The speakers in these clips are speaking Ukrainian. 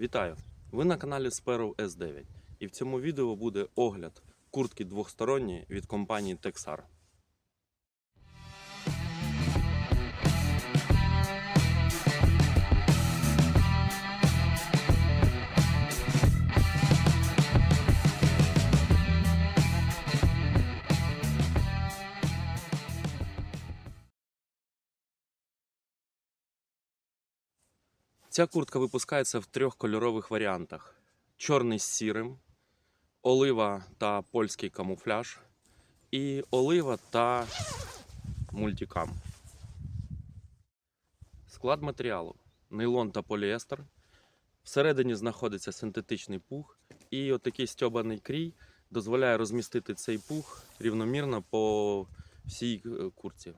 Вітаю! Ви на каналі Sparrow S9 і в цьому відео буде огляд куртки двохсторонньої від компанії Texar. Ця куртка випускається в трьох кольорових варіантах: чорний з сірим, олива та польський камуфляж, і олива та мультикам. Склад матеріалу: нейлон та поліестер. Всередині знаходиться синтетичний пух, і отакий стьобаний крій дозволяє розмістити цей пух рівномірно по всій е, куртці.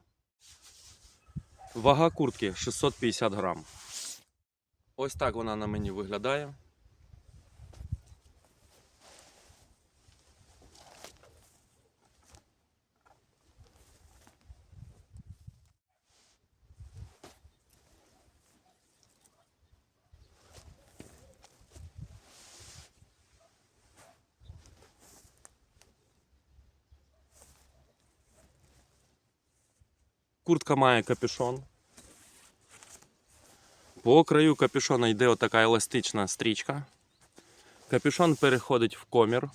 Вага куртки 650 грам. Ось так вона на мені виглядає. Куртка має капюшон. По краю капюшона йде отака еластична стрічка. Капюшон переходить в комір.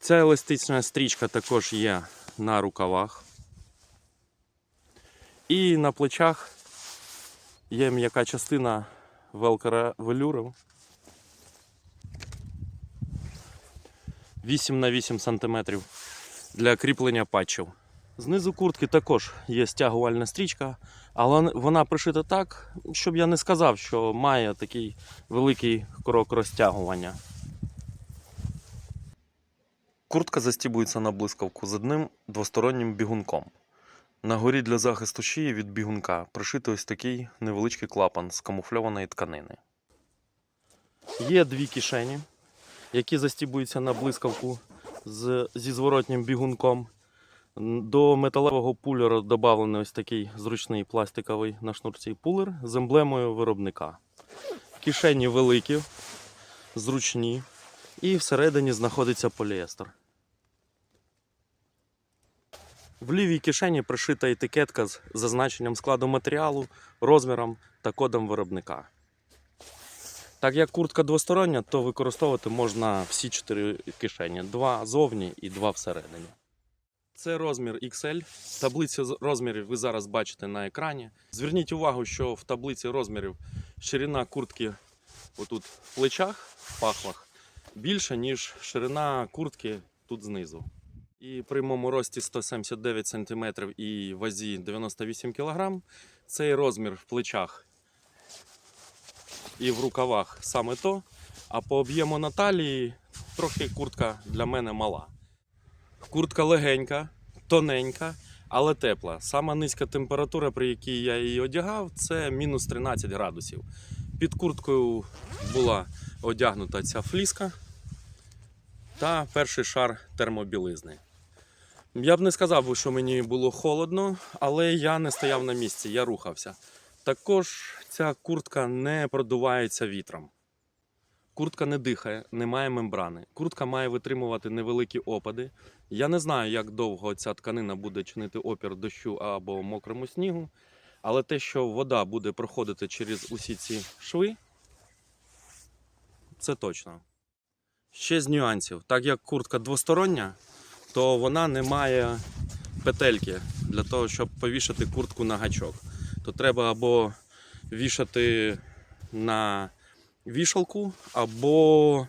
Ця еластична стрічка також є на рукавах. І на плечах є м'яка частина велюру. 8 на 8 см для кріплення патчів. Знизу куртки також є стягувальна стрічка, але вона пришита так, щоб я не сказав, що має такий великий крок розтягування. Куртка застібується на блискавку з одним двостороннім бігунком. На горі для захисту шиї від бігунка пришитий ось такий невеличкий клапан з камуфльованої тканини. Є дві кишені, які застібуються на блискавку з, зі зворотнім бігунком. До металевого пулера додавлений ось такий зручний пластиковий на шнурці пулер з емблемою виробника. Кишені великі, зручні, і всередині знаходиться поліестер. В лівій кишені пришита етикетка з зазначенням складу матеріалу, розміром та кодом виробника. Так як куртка двостороння, то використовувати можна всі чотири кишені: два зовні і два всередині. Це розмір XL. Таблицю розмірів ви зараз бачите на екрані. Зверніть увагу, що в таблиці розмірів ширина куртки отут в плечах, в пахвах, більша, ніж ширина куртки тут знизу. І при моєму рості 179 см і вазі 98 кг цей розмір в плечах і в рукавах саме то, а по об'єму на талії трохи куртка для мене мала. Куртка легенька, тоненька, але тепла. Сама низька температура, при якій я її одягав, це мінус 13 градусів. Під курткою була одягнута ця фліска та перший шар термобілизни. Я б не сказав, що мені було холодно, але я не стояв на місці, я рухався. Також ця куртка не продувається вітром. Куртка не дихає, не має мембрани. Куртка має витримувати невеликі опади. Я не знаю, як довго ця тканина буде чинити опір дощу або мокрому снігу, але те, що вода буде проходити через усі ці шви, це точно. Ще з нюансів. Так як куртка двостороння, то вона не має петельки для того, щоб повішати куртку на гачок. То треба або вішати на вішалку, або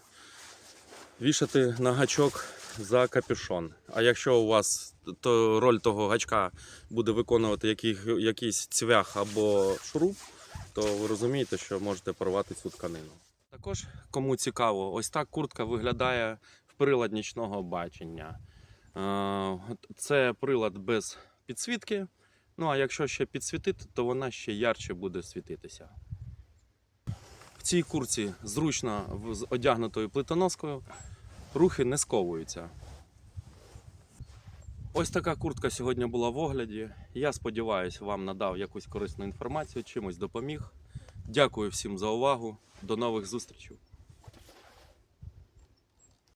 вішати на гачок за капюшон. А якщо у вас то роль того гачка буде виконувати який, якийсь цвях або шуруп, то ви розумієте, що можете порвати цю тканину. Також, кому цікаво, ось так куртка виглядає в прилад нічного бачення. Е, Це прилад без підсвітки. Ну а якщо ще підсвітити, то вона ще ярче буде світитися. В цій курці зручно з одягнутою плитоноскою, рухи не сковуються. Ось така куртка сьогодні була в огляді. Я сподіваюся, вам надав якусь корисну інформацію, чимось допоміг. Дякую всім за увагу. До нових зустрічей.